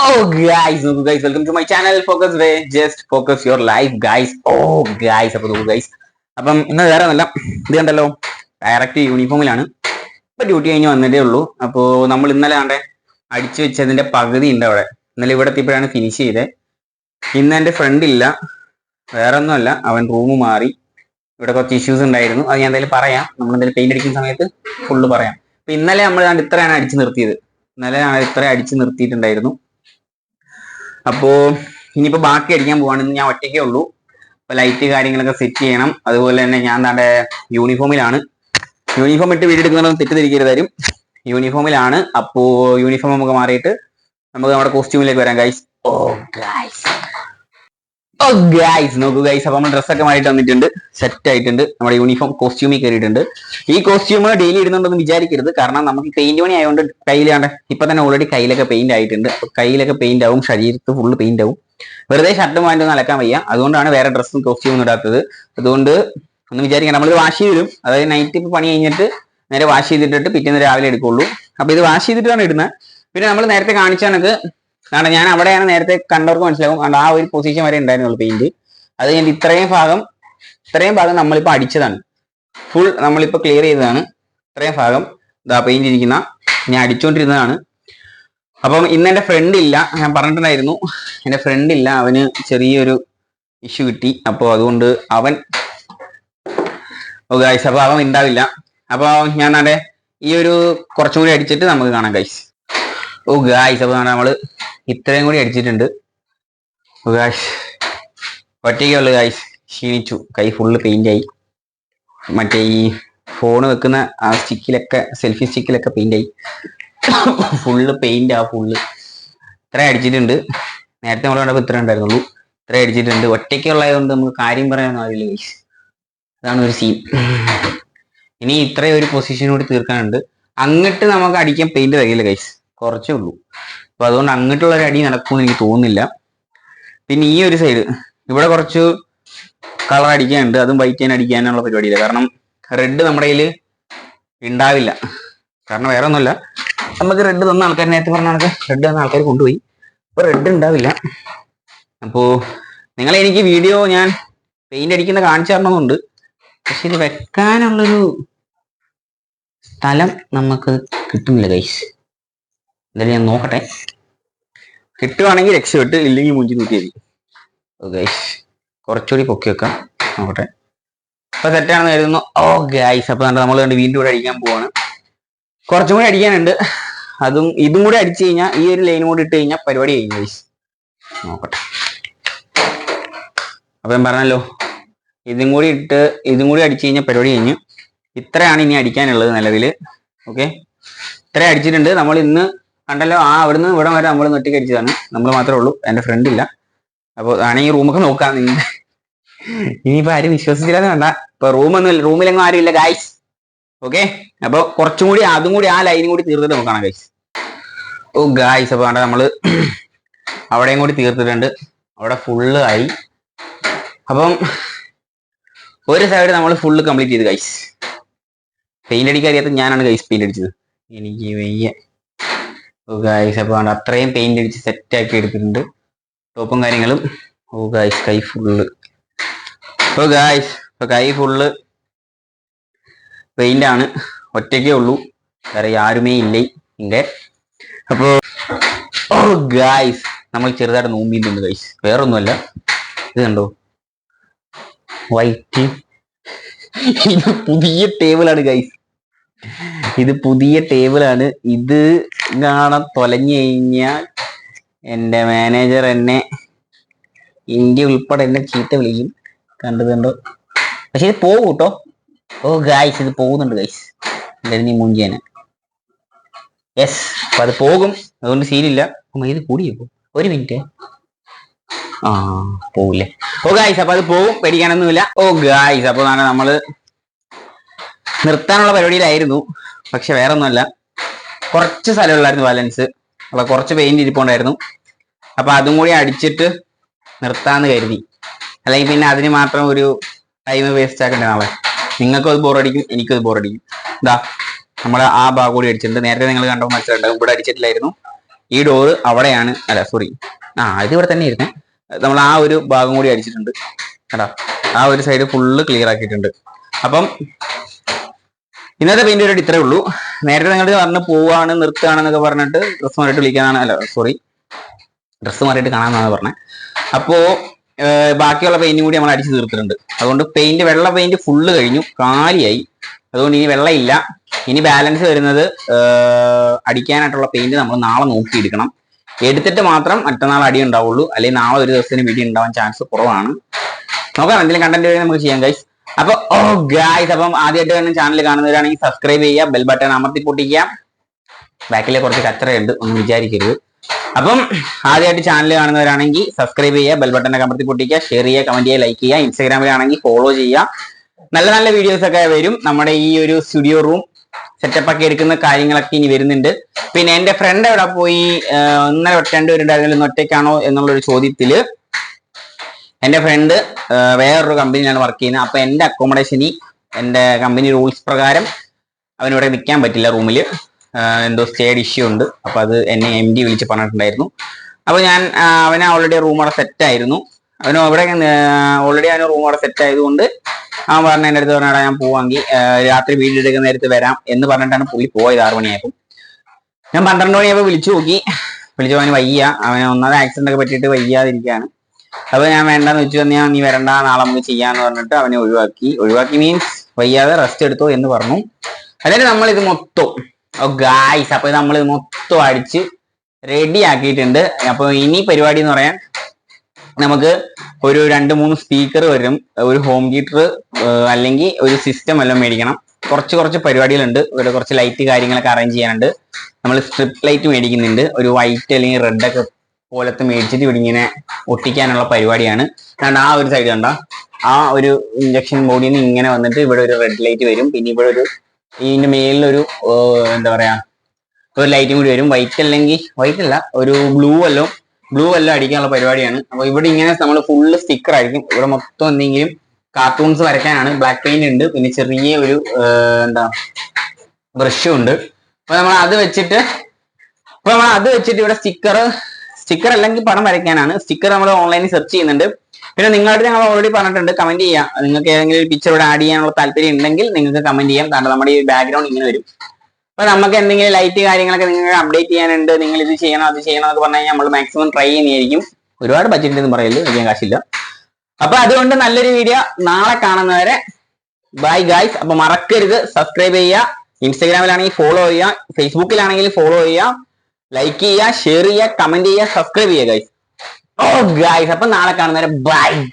ഓ guys നോക്കൂ guys welcome to my channel focus way just focus your life guys oh guys അപ്പൊ നോക്കൂ guys അപ്പം ഇന്ന് വേറെ ഒന്നല്ല. ഇത് കണ്ടല്ലോ ഡയറക്റ്റ് യൂണിഫോമിലാണ് ഇപ്പൊ ഡ്യൂട്ടി കഴിഞ്ഞ് വന്നിട്ടേ ഉള്ളൂ. അപ്പോ നമ്മൾ ഇന്നലെ ആണ്ടെ അടിച്ചു വെച്ചതിന്റെ പകുതി ഉണ്ട് അവിടെ. ഇന്നലെ ഇവിടെ എത്തിയപ്പോഴാണ് ഫിനിഷ് ചെയ്തത് ഇന്ന് എന്റെ ഫ്രണ്ട് ഇല്ല. വേറെ ഒന്നുമല്ല അവൻ റൂം മാറി. ഇവിടെ കുറച്ച് ഇഷ്യൂസ് ഉണ്ടായിരുന്നു. അത് ഞാൻ എന്തായാലും പറയാം. നമ്മൾ എന്തായാലും പെയിന്റ് അടിക്കുന്ന സമയത്ത് ഫുള്ള് പറയാം. ഇന്നലെ നമ്മൾ ഇത്രയാണ് അടിച്ചു നിർത്തിയത്. ഇന്നലെ ഇത്ര അടിച്ചു നിർത്തിയിട്ടുണ്ടായിരുന്നു. അപ്പോ ഇനിയിപ്പോ ബാക്കി അടിക്കാൻ പോവാണ്. ഞാൻ ഒറ്റയ്ക്കേ ഉള്ളൂ. അപ്പൊ ലൈറ്റ് കാര്യങ്ങളൊക്കെ സെറ്റ് ചെയ്യണം. അതുപോലെ തന്നെ ഞാൻ നമ്മുടെ യൂണിഫോമിലാണ് യൂണിഫോം ഇട്ട് വീഡിയോ എടുക്കുന്നതൊന്നും തെറ്റിദ്ധരിക്കരുതാരും യൂണിഫോമിലാണ് അപ്പോ യൂണിഫോം നമുക്ക് മാറിയിട്ട് നമുക്ക് നമ്മുടെ കോസ്റ്റ്യൂമിലേക്ക് വരാം ഗൈസ് ഓ ഗൈസ് ഓ ഗൈസ് നോക്കൂ ഗൈസ് അപ്പൊ നമ്മൾ ഡ്രസ്സൊക്കെ മാറിയിട്ട് വന്നിട്ടുണ്ട്. സെറ്റ് ആയിട്ടുണ്ട്. നമ്മുടെ യൂണിഫോം കോസ്റ്റ്യൂമിൽ കയറിയിട്ടുണ്ട്. ഈ കോസ്റ്റ്യൂം ഡെയിലി ഇടുന്നുണ്ടെന്ന് വിചാരിക്കരുത്. കാരണം നമുക്ക് പെയിന്റ് പണി ആയതുകൊണ്ട് കയ്യിലാണ്ട് ഇപ്പൊ തന്നെ ഓൾറെഡി കയ്യിലൊക്കെ പെയിന്റ് ആയിട്ടുണ്ട്. അപ്പൊ കയ്യിലൊക്കെ പെയിന്റ് ആവും ശരീരത്ത് ഫുള്ള് പെയിന്റ് ആവും. വെറുതെ ഷർട്ടും പാന്റും ഒന്നും അലക്കാൻ വയ്യ. അതുകൊണ്ടാണ് വേറെ ഡ്രസ്സും കോസ്റ്റ്യൂമും ഇടാത്തത്. അതുകൊണ്ട് ഒന്ന് വിചാരിക്കണം. നമ്മൾ വാഷ് ചെയ്ത് അതായത് നൈറ്റ് ഇപ്പൊ പണി കഴിഞ്ഞിട്ട് നേരെ വാഷ് ചെയ്തിട്ടിട്ട് പിറ്റേന്ന് രാവിലെ എടുക്കുള്ളൂ. അപ്പൊ ഇത് വാഷ് ചെയ്തിട്ടാണ് ഇടുന്നത് പിന്നെ നമ്മൾ നേരത്തെ കാണിച്ച കണക്ക് കാരണം ഞാൻ അവിടെയാണ് നേരത്തെ കണ്ടവർക്ക് മനസ്സിലാവും. കാരണം ആ ഒരു പൊസിഷൻ വരെ ഉണ്ടായിരുന്നുള്ളൂ പെയിന്റ് അത് കഴിഞ്ഞ് ഇത്രയും ഭാഗം ഇത്രയും ഭാഗം നമ്മളിപ്പോൾ അടിച്ചതാണ്. ഫുൾ നമ്മളിപ്പോൾ ക്ലിയർ ചെയ്തതാണ്. ഇത്രയും ഭാഗം ഇതാ പെയിന്റ് ഇരിക്കുന്ന ഞാൻ അടിച്ചുകൊണ്ടിരുന്നതാണ് അപ്പം ഇന്ന് എന്റെ ഫ്രണ്ട് ഇല്ല. ഞാൻ പറഞ്ഞിട്ടുണ്ടായിരുന്നു. എന്റെ ഫ്രണ്ട് ഇല്ല. അവന് ചെറിയൊരു ഇഷ്യൂ കിട്ടി. അപ്പോൾ അതുകൊണ്ട് അവൻ ഗൈസ് അപ്പോൾ അവൻ ഉണ്ടാവില്ല അപ്പോൾ ഞാൻ അവിടെ ഈ ഒരു കുറച്ചും കൂടി അടിച്ചിട്ട് നമുക്ക് കാണാം ഗൈസ് ഓ ഗായ്സ് അപ്പൊ നമ്മൾ ഇത്രയും കൂടി അടിച്ചിട്ടുണ്ട്. ഗായ്സ് ഒറ്റയ്ക്കുള്ളു ഗായ്സ് ക്ഷീണിച്ചു. കൈ ഫുള്ള് പെയിന്റ് ആയി. മറ്റേ ഈ ഫോൺ വെക്കുന്ന ആ സ്റ്റിക്കിലൊക്കെ സെൽഫി സ്റ്റിക്കിലൊക്കെ പെയിന്റ് ആയി. ഫുള്ള് പെയിന്റ് ആ ഫുള്ള് ഇത്ര അടിച്ചിട്ടുണ്ട്. നേരത്തെ നമ്മൾ കണ്ടപ്പോൾ ഇത്ര ഉണ്ടായിരുന്നുള്ളൂ. ഇത്ര അടിച്ചിട്ടുണ്ട്. ഒറ്റയ്ക്കുള്ളതുകൊണ്ട് നമുക്ക് കാര്യം പറയാനൊന്നും അറിയില്ല ഗൈസ് അതാണ് ഒരു സീൻ ഇനി ഇത്രയും ഒരു പൊസിഷൻ കൂടി തീർക്കാനുണ്ട്. അങ്ങോട്ട് നമുക്ക് അടിക്കാൻ പെയിന്റ് തികയില്ല ഗൈസ് കുറച്ചേ ഉള്ളൂ. അപ്പൊ അതുകൊണ്ട് അങ്ങോട്ടുള്ള ഒരു അടി നടക്കുമെന്ന് എനിക്ക് തോന്നുന്നില്ല. പിന്നെ ഈ ഒരു സൈഡ് ഇവിടെ കുറച്ച് കളർ അടിക്കാനുണ്ട്. അതും വൈറ്റ് ചെയ്യാൻ അടിക്കാനുള്ള പരിപാടിയില്ല. കാരണം റെഡ് നമ്മുടെ കയ്യിൽ ഉണ്ടാവില്ല കാരണം വേറെ ഒന്നുമില്ല. നമുക്ക് റെഡ് തന്ന ആൾക്കാർ നേരത്തെ പറഞ്ഞ ആൾക്കാർ റെഡ് തന്ന ആൾക്കാർ കൊണ്ടുപോയി. അപ്പൊ റെഡ് ഉണ്ടാവില്ല അപ്പോ നിങ്ങൾ എനിക്ക് വീഡിയോ ഞാൻ പെയിന്റ് അടിക്കുന്ന കാണിച്ചു തരണമെന്നുണ്ട്. പക്ഷെ ഇത് വെക്കാനുള്ളൊരു സ്ഥലം നമുക്ക് കിട്ടുന്നില്ല ഗൈസ് എന്തായാലും ഞാൻ നോക്കട്ടെ. കിട്ടുവാണെങ്കിൽ രക്ഷപ്പെട്ട് ഇല്ലെങ്കിൽ മുഞ്ചി നോക്കിയാൽ ഓക്കെ കുറച്ചുകൂടി പൊക്കി വെക്കാം. നോക്കട്ടെ. അപ്പൊ തെറ്റാണെന്ന് കരുതുന്നു. ഓ ഗൈസ് അപ്പൊ നമ്മൾ കണ്ട് വീണ്ടും കൂടെ അടിക്കാൻ പോവാണ്. കുറച്ചും കൂടി അടിക്കാനുണ്ട്. അതും ഇതും കൂടി അടിച്ചു കഴിഞ്ഞാൽ ഈ ഒരു ലൈനും കൂടി ഇട്ട് കഴിഞ്ഞാൽ പരിപാടി കഴിഞ്ഞു ഗൈസ് നോക്കട്ടെ. അപ്പൊ ഞാൻ പറഞ്ഞല്ലോ. ഇതും കൂടി ഇട്ട് ഇതും കൂടി അടിച്ചു കഴിഞ്ഞാൽ പരിപാടി കഴിഞ്ഞു. ഇത്രയാണ് ഇനി അടിക്കാനുള്ളത് നിലവിൽ ഓക്കെ ഇത്ര അടിച്ചിട്ടുണ്ട്. നമ്മൾ ഇന്ന് കണ്ടല്ലോ ആ അവിടുന്ന് ഇവിടെ വരെ നമ്മൾ നെട്ടിക്കടിച്ചതാണ് നമ്മൾ മാത്രമേ ഉള്ളൂ എന്റെ ഫ്രണ്ട് ഇല്ല. അപ്പോൾ ആണെങ്കിൽ റൂമൊക്കെ നോക്കാം. നിങ്ങൾ ഇനിയിപ്പോ ആരും വിശ്വസിച്ചില്ലാന്ന് വേണ്ട. ഇപ്പൊ റൂമൊന്നും റൂമിലെങ്ങും ആരും ഇല്ല ഗൈസ് ഓക്കെ അപ്പൊ കുറച്ചും കൂടി അതും കൂടി ആ ലൈനും കൂടി തീർത്തിട്ട് നോക്കണം ഗൈസ് ഓ ഗായ്സ് അപ്പൊ വേണ്ട നമ്മൾ അവിടെയും കൂടി തീർത്തിട്ടുണ്ട്. അവിടെ ഫുള്ള് ആയി. അപ്പം ഒരു സൈഡ് നമ്മൾ ഫുള്ള് കംപ്ലീറ്റ് ചെയ്ത് ഗൈസ് പെയിന്റ് അടിക്കാൻ അറിയാത്ത ഞാനാണ് ഗൈസ് പെയിന്റ് അടിച്ചത്. എനിക്ക് വയ്യ. ഓ ഗായ്സ് അപ്പോൾ അത്രയും പെയിന്റ് അടിച്ച് സെറ്റ് ആക്കി എടുത്തിട്ടുണ്ട്. ടോപ്പും കാര്യങ്ങളും. ഓ ഗായ്സ് കൈ ഫുള്ള് ഓ ഗായ്സ് ഇപ്പോൾ കൈ ഫുള്ള് ആണ്. ഒറ്റയ്ക്കേ ഉള്ളൂ. വേറെ ആരുമേ ഇല്ലേ? ഇങ്ങ അപ്പോൾ ഓ ഗായ്സ് നമ്മൾ ചെറുതായിട്ട് നോമ്പിയിട്ടുണ്ട് ഗൈസ് വേറൊന്നുമല്ല. ഇത് കണ്ടോ? വൈറ്റ് ഇത് പുതിയ ടേബിളാണ് ഗൈസ് ഇത് പുതിയ ടേബിളാണ് ഇത് കാണാൻ തൊലഞ്ഞു കഴിഞ്ഞാൽ എന്റെ മാനേജർ എന്നെ ഇന്ത്യ ഉൾപ്പെടെ എന്നെ ചീത്ത വിളിക്കും. കണ്ടതുണ്ടോ പക്ഷെ ഇത് പോകും കേട്ടോ. ഓ ഗായ്സ് ഇത് പോകുന്നുണ്ട് ഗൈസ് എന്തായിരുന്നു ഈ മൂഞ്ചിയാന് യെസ് അത് പോകും. അതുകൊണ്ട് സീനില്ല ഇത് കൂടിയപ്പോ ഒരു മിനിറ്റ് ആ പോകില്ലേ ഓ ഗായ്സ് അപ്പൊ അത് പോകും പേടിക്കാനൊന്നുമില്ല. ഓ ഗായ്സ് അപ്പൊ നാളെ നമ്മൾ നിർത്താനുള്ള പരിപാടിയിലായിരുന്നു. പക്ഷെ വേറെ ഒന്നുമല്ല കുറച്ച് സ്ഥലമുള്ളായിരുന്നു ബാലൻസ്. അപ്പൊ കുറച്ച് പെയിന്റ് ഇരിപ്പുണ്ടായിരുന്നു. അപ്പൊ അതും കൂടി അടിച്ചിട്ട് നിർത്താന്ന് കരുതി. അല്ലെങ്കിൽ പിന്നെ അതിന് മാത്രം ഒരു ടൈം വേസ്റ്റ് ആക്കണ്ടേ നാളെ. നിങ്ങൾക്കും അത് ബോറടിക്കും എനിക്കും അത് ബോറടിക്കും ഇതാ നമ്മൾ ആ ഭാഗം കൂടി അടിച്ചിട്ടുണ്ട്. നേരത്തെ നിങ്ങൾ കണ്ടോ മനസ്സിലുണ്ടാകും ഇവിടെ അടിച്ചിട്ടില്ലായിരുന്നു. ഈ ഡോറ് അവിടെയാണ് അല്ല സോറി ആ ഇത് ഇവിടെ തന്നെ ഇരുന്നേ നമ്മൾ ആ ഒരു ഭാഗം കൂടി അടിച്ചിട്ടുണ്ട്. കേട്ടാ ആ ഒരു സൈഡ് ഫുള്ള് ക്ലിയർ ആക്കിയിട്ടുണ്ട്. അപ്പം ഇന്നത്തെ പെയിന്റ് പരിപാടി ഇത്രേ ഉള്ളൂ. നേരത്തെ നിങ്ങൾ പറഞ്ഞ് പോവാണ് നിർത്തുകയാണെന്നൊക്കെ പറഞ്ഞിട്ട് ഡ്രസ്സ് മാറിയിട്ട് വിളിക്കാനാണ് അല്ല സോറി ഡ്രസ്സ് മാറിയിട്ട് കാണാമെന്നാണ് പറഞ്ഞത്. അപ്പോ ബാക്കിയുള്ള പെയിന്റും കൂടി നമ്മൾ അടിച്ച് തീർത്തിട്ടുണ്ട്. അതുകൊണ്ട് പെയിന്റ് വെള്ള പെയിന്റ് ഫുള്ള് കഴിഞ്ഞു കാലിയായി. അതുകൊണ്ട് ഇനി വെള്ളമില്ല ഇനി ബാലൻസ് വരുന്നത് അടിക്കാനായിട്ടുള്ള പെയിന്റ് നമ്മൾ നാളെ നോക്കിയെടുക്കണം. എടുത്തിട്ട് മാത്രം മറ്റന്നാൾ അടി ഉണ്ടാവുള്ളൂ. അല്ലെങ്കിൽ നാളെ ഒരു ദിവസത്തിന് വീഡിയോ ഉണ്ടാവാൻ ചാൻസ് കുറവാണ്. നോക്കാം എന്തെങ്കിലും കണ്ടന്റ് നമുക്ക് ചെയ്യാം ഗൈസ് അപ്പൊ ഓ ഗായ്സ് അപ്പം ആദ്യമായിട്ട് തന്നെ ചാനൽ കാണുന്നവരാണെങ്കിൽ സബ്സ്ക്രൈബ് ചെയ്യുക ബെൽ ബട്ടൺ അമർത്തി പൊട്ടിക്കുക. ബാക്കിലെ കുറച്ച് കച്ചറയുണ്ട് ഒന്നും വിചാരിക്കരുത്. അപ്പം ആദ്യമായിട്ട് ചാനൽ കാണുന്നവരാണെങ്കിൽ സബ്സ്ക്രൈബ് ചെയ്യുക ബെൽ ബട്ടൺ അമർത്തി പൊട്ടിക്കുക ഷെയർ ചെയ്യുക കമന്റ് ചെയ്യുക ലൈക്ക് ചെയ്യുക ഇൻസ്റ്റാഗ്രാമിലാണെങ്കിൽ ഫോളോ ചെയ്യുക. നല്ല നല്ല വീഡിയോസ് ഒക്കെ വരും. നമ്മുടെ ഈ ഒരു സ്റ്റുഡിയോ റൂം സെറ്റപ്പ് ഒക്കെ എടുക്കുന്ന കാര്യങ്ങളൊക്കെ ഇനി വരുന്നുണ്ട്. പിന്നെ എന്റെ ഫ്രണ്ട് എവിടെ പോയി? ഒന്നര ഒറ്റ രണ്ടുപേരുണ്ടായിരുന്നല്ലോ ഇന്ന് ഒറ്റയ്ക്കാണോ എന്നുള്ളൊരു ചോദ്യത്തിൽ എന്റെ ഫ്രണ്ട് വേറൊരു കമ്പനിയിലാണ് വർക്ക് ചെയ്യുന്നത്. അപ്പൊ എന്റെ അക്കോമഡേഷനി എന്റെ കമ്പനി റൂൾസ് പ്രകാരം അവനിവിടെ നിൽക്കാൻ പറ്റില്ല റൂമിൽ എന്തോ സ്റ്റേഡ് ഇഷ്യൂ ഉണ്ട്. അപ്പൊ അത് എന്നെ എം ഡി വിളിച്ച് പറഞ്ഞിട്ടുണ്ടായിരുന്നു. അപ്പോൾ ഞാൻ അവനെ ഓൾറെഡി റൂം അവിടെ സെറ്റ് ആയിരുന്നു. അവന് അവിടെ ഓൾറെഡി അവന് റൂം അവിടെ സെറ്റ് ആയതുകൊണ്ട് അവൻ പറഞ്ഞ എന്റെ അടുത്ത് പറഞ്ഞാൽ ഞാൻ പോവാങ്കിൽ രാത്രി വീടെടുക്കുന്ന നേരത്ത് വരാം എന്ന് പറഞ്ഞിട്ടാണ് പുള്ളി പോയത് ആറു മണിയായപ്പോൾ ഞാൻ പന്ത്രണ്ട് മണിയായപ്പോൾ വിളിച്ചു നോക്കി. വിളിച്ചു അവന് വയ്യ. അവന് ഒന്നാമത് ആക്സിഡന്റ് ഒക്കെ പറ്റിയിട്ട് വയ്യാതിരിക്കുകയാണ്. അപ്പൊ ഞാൻ വേണ്ടെന്ന് വെച്ചു ഞാൻ നീ വരണ്ട നാളെ നമുക്ക് ചെയ്യാന്ന് പറഞ്ഞിട്ട് അവനെ ഒഴിവാക്കി. ഒഴിവാക്കി മീൻസ് വയ്യാതെ റെസ്റ്റ് എടുത്തോ എന്ന് പറഞ്ഞു. അതായത് നമ്മൾ ഇത് മൊത്തം. ഓ ഗായ്സ് അപ്പൊ നമ്മൾ ഇത് മൊത്തം അടിച്ച് റെഡി ആക്കിയിട്ടുണ്ട്. അപ്പൊ ഇനി പരിപാടി എന്ന് പറയാൻ നമുക്ക് ഒരു രണ്ട് മൂന്ന് സ്പീക്കർ വരും. ഒരു ഹോം തിയേറ്റർ അല്ലെങ്കിൽ ഒരു സിസ്റ്റം എല്ലാം മേടിക്കണം. കുറച്ച് കുറച്ച് പരിപാടികളുണ്ട്. ഇവിടെ കുറച്ച് ലൈറ്റ് കാര്യങ്ങളൊക്കെ അറേഞ്ച് ചെയ്യാനുണ്ട്. നമ്മൾ സ്ട്രിപ്പ് ലൈറ്റ് മേടിക്കുന്നുണ്ട്. ഒരു വൈറ്റ് അല്ലെങ്കിൽ റെഡ് ഒക്കെ പോലത്തെ മേടിച്ചിട്ട് ഇവിടെ ഇങ്ങനെ ഒട്ടിക്കാനുള്ള പരിപാടിയാണ്. അതുകൊണ്ട് ആ ഒരു സൈഡ് കണ്ട? ആ ഒരു ഇഞ്ചക്ഷൻ ബോഡിയിൽ നിന്ന് ഇങ്ങനെ വന്നിട്ട് ഇവിടെ ഒരു റെഡ് ലൈറ്റ് വരും. പിന്നെ ഇവിടെ ഒരു ഇതിന്റെ മേലിലൊരു എന്താ പറയാ ഒരു ലൈറ്റും കൂടി വരും. വൈറ്റ് അല്ലെങ്കിൽ വൈറ്റ് അല്ല ഒരു ബ്ലൂ അല്ലോ ബ്ലൂ എല്ലാം അടിക്കാനുള്ള പരിപാടിയാണ്. അപ്പൊ ഇവിടെ ഇങ്ങനെ നമ്മൾ ഫുള്ള് സ്റ്റിക്കർ ആയിരിക്കും. ഇവിടെ മൊത്തം എന്തെങ്കിലും കാർട്ടൂൺസ് വരയ്ക്കാനാണ്. ബ്ലാക്ക് പെയിന്റ് ഉണ്ട്. പിന്നെ ചെറിയ ഒരു എന്താ ബ്രഷും ഉണ്ട്. അപ്പൊ നമ്മൾ അത് വെച്ചിട്ട് അപ്പൊ നമ്മൾ അത് വെച്ചിട്ട് ഇവിടെ സ്റ്റിക്കർ സ്റ്റിക്കർ അല്ലെങ്കിൽ പണം വരയ്ക്കാനാണ്. സ്റ്റിക്കർ നമ്മൾ ഓൺലൈനിൽ സെർച്ച് ചെയ്യുന്നുണ്ട്. പിന്നെ നിങ്ങളോട് ഞങ്ങൾ ഓൾറെഡി പറഞ്ഞിട്ടുണ്ട് കമന്റ് ചെയ്യാം. നിങ്ങൾക്ക് ഏതെങ്കിലും പിക്ചർ ഇവിടെ ആഡ് ചെയ്യാനുള്ള താല്പര്യം ഉണ്ടെങ്കിൽ നിങ്ങൾക്ക് കമന്റ് ചെയ്യാം. കാരണം നമ്മുടെ ഈ ബാക്ക്ഗ്രൗണ്ട് ഇങ്ങനെ വരും. അപ്പൊ നമുക്ക് എന്തെങ്കിലും ലൈറ്റ് കാര്യങ്ങളൊക്കെ നിങ്ങൾക്ക് അപ്ഡേറ്റ് ചെയ്യാനുണ്ട് നിങ്ങൾ ഇത് ചെയ്യണം അത് ചെയ്യണം എന്ന് പറഞ്ഞു കഴിഞ്ഞാൽ നമ്മൾ മാക്സിമം ട്രൈ ചെയ്യുന്നതായിരിക്കും. ഒരുപാട് ബഡ്ജറ്റ് എന്ന് പറയൽ വലിയ കാശില്ല. അപ്പൊ അതുകൊണ്ട് നല്ലൊരു വീഡിയോ നാളെ കാണുന്നവരെ ബൈ ഗായ്സ് അപ്പൊ മറക്കരുത് സബ്സ്ക്രൈബ് ചെയ്യുക. ഇൻസ്റ്റാഗ്രാമിലാണെങ്കിൽ ഫോളോ ചെയ്യുക. ഫേസ്ബുക്കിലാണെങ്കിൽ ഫോളോ ചെയ്യുക. ലൈക്ക് ചെയ്യുക ഷെയർ ചെയ്യുക കമന്റ് ചെയ്യുക സബ്സ്ക്രൈബ് ചെയ്യുക ഗൈസ് ഓ ഗൈസ് അപ്പൊ നാളെ കാണുന്നവരെ ബൈ ഗൈസ്